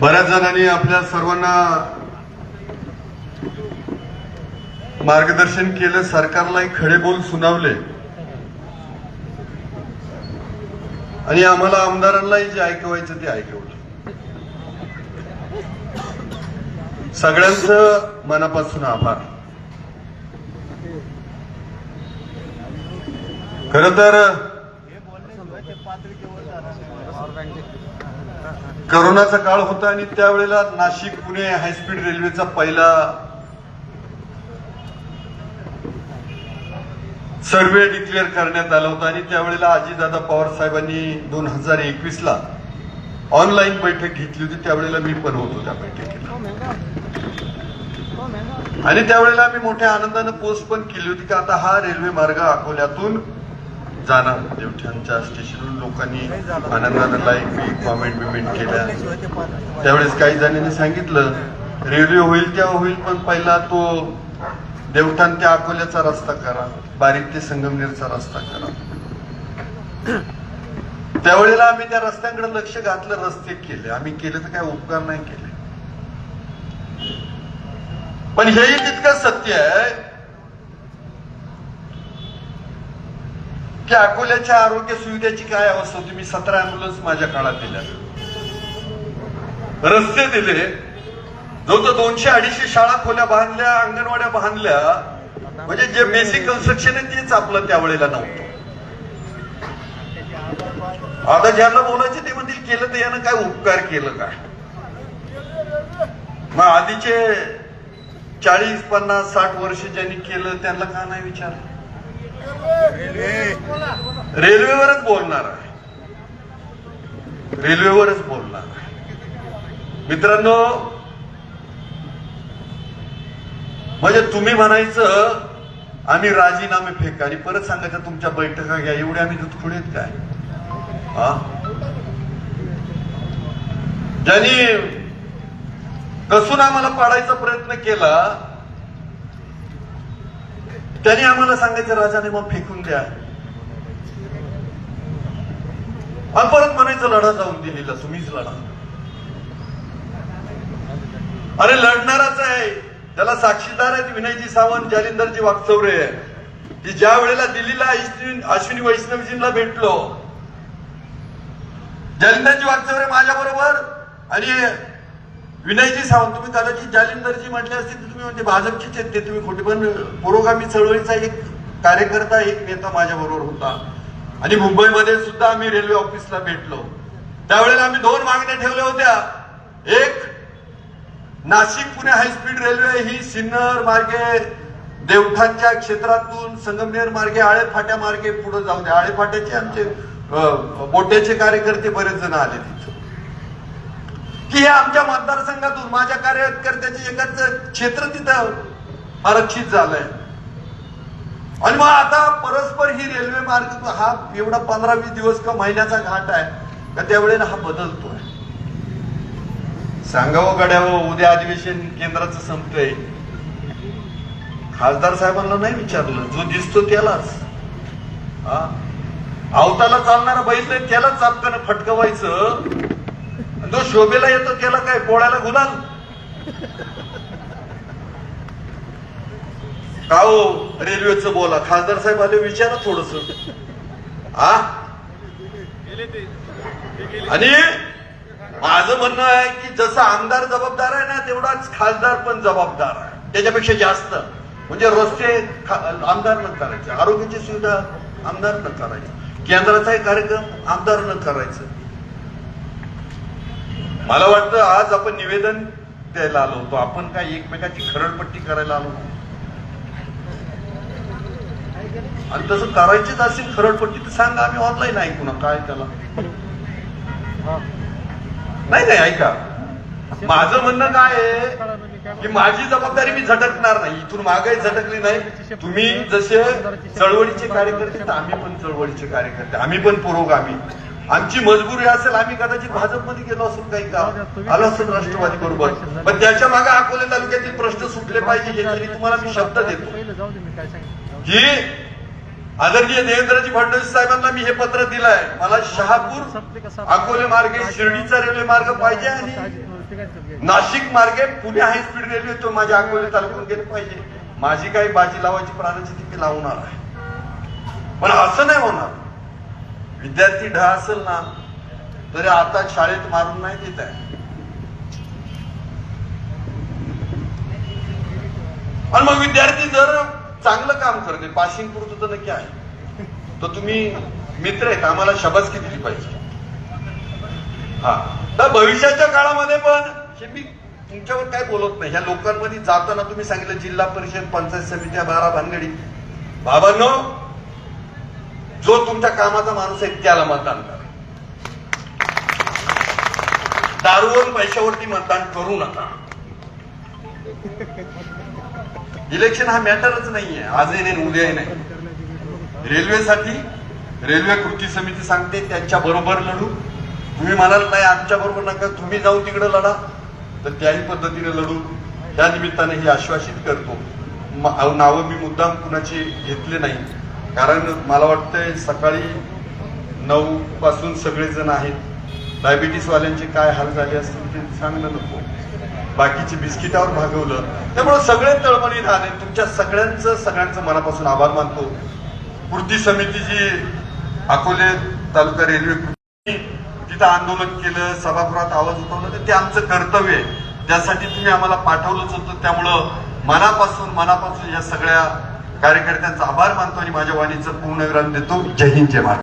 बऱ्याच जणांनी आपल्या सर्वांना मार्गदर्शन केलं सरकारलाही खडे बोल सुनावले. आणि आम्हाला आमदारांनाही जे ऐकवायचं ते ऐकवलं. सगळ्यांचं मनापासून आभार. खर तर करोनाचा काळ होता आणि त्यावेळेला नाशिक पुणे हायस्पीड रेल्वेचा पहिला सर्वे डिक्लेअर करण्यात आला होता आणि त्यावेळेला अजितदादा पवार साहेबांनी दोन हजार एकवीस ला ऑनलाईन बैठक घेतली होती. त्यावेळेला मी पण होतो त्या बैठकीला. आणि त्यावेळेला आम्ही मोठ्या आनंदानं पोस्ट पण केली होती की आता हा रेल्वे मार्ग अकोल्यातून जाणार देवठ्यांच्या स्टेशनवरून लोकांनी आनंदानं लाईक कॉमेंट बिमेंट केल्या. त्यावेळेस काही जणांनी सांगितलं रेल्वे होईल तेव्हा होईल पण पहिला तो देवठाण ते अकोल्याचा रस्ता करा बारीक ते संगमनेरचा रस्ता करा. त्यावेळेला आम्ही त्या रस्त्यांकडे लक्ष घातलं रस्ते केले. आम्ही केले तर काय उपकार नाही केले. पण हेही तितकं सत्य आहे की अकोल्याच्या आरोग्य सुविधेची काय अवस्था होती? मी सतरा अँब्युलन्स माझ्या काळात दिल्या. रस्ते दिले. जो तर दोनशे अडीचशे शाळा खोल्या बांधल्या अंगणवाड्या बांधल्या. म्हणजे जे बेसिक कन्स्ट्रक्शन आहे तेच आपलं त्यावेळेला नव्हतं. आता ज्यांना बोलायचे ते म्हणतील केलं तर यानं काय उपकार केलं काय? मग आधीचे चाळीस पन्नास साठ वर्ष ज्यांनी केलं त्यांना का नाही विचारलं? रेल्वेवरच बोलणार आहे. रेल्वेवरच बोलणार आहे. मित्रांनो म्हणजे तुम्ही म्हणायचं आम्ही राजीनामे फेका आणि परत सांगायचं तुमच्या बैठका घ्या एवढे आम्ही दुधखुडेत काय? हा? ज्यांनी कसून आम्हाला पाडायचा प्रयत्न केला त्यांनी आम्हाला सांगायचं राजाने मग फेकून द्या. आणि परत म्हणायचं लढा जाऊन दिलेला तुम्हीच लढा अरे लढणाराच आहे. त्याला साक्षीदार आहेत विनयजी सावंत जालिंदरजी वागचौरे की ज्या वेळेला दिल्लीला अश्विनी अश्विनी वैष्णवजींना भेटलो जालिंदरजी वागचौरे माझ्या बरोबर आणि विनयजी सावंत तुम्ही कदाचित जालिंदरजी म्हटले असतील तर तुम्ही म्हणजे भाजपचीच आहेत ते तुम्ही खोटे. पण पुरोगामी चळवळीचा एक कार्यकर्ता एक नेता माझ्या बरोबर होता. आणि मुंबईमध्ये सुद्धा आम्ही रेल्वे ऑफिसला भेटलो. त्यावेळेला आम्ही दोन मागण्या ठेवल्या होत्या. एक Nashik Pune high speed railway ही सिन्नर मार्गे देवठाणच्या क्षेत्रातून संगमनेर मार्गे आळे फाट्या मार्गे पुढे जाऊ द्या आळे फाट्याचे आमचे बोट्याचे कार्यकर्ते बरेच जण आले तिथे. की हे आमच्या मतदारसंघातून माझ्या कार्यकर्त्याचे एकाच क्षेत्र तिथं आरक्षित झालंय. आणि मग आता परस्पर ही रेल्वे मार्ग हा एवढा पंधरा वीस दिवस का महिन्याचा घाट आहे का त्यावेळेला हा बदलतोय. सांगावं गड्यावं उद्या अधिवेशन केंद्राचं संपतंय. खासदार साहेबांना नाही विचारलं जो दिसतो त्यालाच. हा? अवताला चालणारा बैल नाही त्यालाच चापकानं फटकवायचं. जो शोभेला येतो त्याला काय पोळ्याला गुलाल? का हो रेल्वेचं बोला. खासदार साहेब आले विचारा थोडस. हा आणि माझं म्हणणं आहे की जसं आमदार जबाबदार आहे ना तेवढाच खासदार पण जबाबदार आहे. त्याच्यापेक्षा जास्त. म्हणजे रस्ते आमदार आमदारनं करायचे. आरोग्याची सुविधा आमदारनं करायची. केंद्राचाही कार्यक्रम आमदारनं करायचं. मला वाटतं आज आपण निवेदन द्यायला आलो होतो. आपण काय एकमेकाची खरडपट्टी करायला आलो आणि तसं करायचीच असेल खरडपट्टी तर सांगा आम्ही ऑनलाईन ऐकू ना. काय त्याला? नाही नाही ऐका. माझं म्हणणं काय आहे की माझी जबाबदारी मी झटकणार नाही. इथून मागाई झटकली नाही. तुम्ही जसे चळवळीचे कार्यकर्ते तर आम्ही पण चळवळीचे कार्यकर्ते. आम्ही पण पुरोगामी. आमची मजबुरी असेल आम्ही कदाचित भाजपमध्ये गेलो असेल काही का आलो असेल राष्ट्रवादी बरोबर. पण त्याच्यामागे अकोले तालुक्यातील प्रश्न सुटले पाहिजे यासाठी तुम्हाला मी शब्द देतो. की आदरणीय देवेंद्रजी फडणवीस साहेबांना मी हे पत्र दिलंय. मला शहापूर अकोले मार्गे शिर्डीचा रेल्वे मार्ग पाहिजे आणि नाशिक मार्गे पुणे हाय स्पीड रेल्वे तो माझ्या अकोले तालुक्यात गेले पाहिजे. माझी काही बाजी लावायची प्राणाची तिथे लावणार आहे. पण असं नाही होणार. विद्यार्थी ढा असेल ना तरी आता शाळेत मारून नाही देत आहे. आणि मग विद्यार्थी जर चांगलं काम करते पासिंग पुरतं तर नक्की आहे. तर तुम्ही मित्र आहेत आम्हाला शबासकी दिली पाहिजे. हा. तर भविष्याच्या काळामध्ये पण हे मी तुमच्यावर काय बोलत नाही. ह्या लोकांमध्ये जाताना तुम्ही सांगितलं जिल्हा परिषद पंचायत समित्या बारा भानगडी. बाबांनो जो तुमच्या कामाचा माणूस आहे त्याला मतदान करा. दारूवर पैशावरती मतदान करू नका. इलेक्शन हा मॅटरच नाहीये. आजही नाही उद्याही नाही. रेल्वेसाठी रेल्वे कृती समिती सांगते त्यांच्या बरोबर लढू. तुम्ही म्हणाल नाही आमच्या बरोबर नका. तुम्ही जाऊन तिकडे लढा. तर त्याही पद्धतीने लढू. त्या निमित्ताने हे आश्वासित करतो. नावं मी मुद्दाम कुणाची घेतले नाही. कारण मला वाटतंय सकाळी नऊ पासून सगळेजण आहेत. डायबिटीसवाल्यांचे काय हाल झाले असतील ते सांगणं नको. बाकीचे बिस्किटावर भागवलं. त्यामुळे सगळे तळमळीत आले तुमच्या सगळ्यांचं सगळ्यांचं मनापासून आभार मानतो. कृती समिती जी अकोले तालुका रेल्वे तिथं आंदोलन केलं सभागृहात आवाज उठवला तर ते आमचं कर्तव्य आहे. त्यासाठी तुम्ही आम्हाला पाठवलंच होतं त्यामुळं मनापासून मनापासून या सगळ्या कार्यकर्त्यांचा आभार मानतो आणि माझ्या वाणीचं पूर्ण विराम देतो. जय हिंद जय महाराज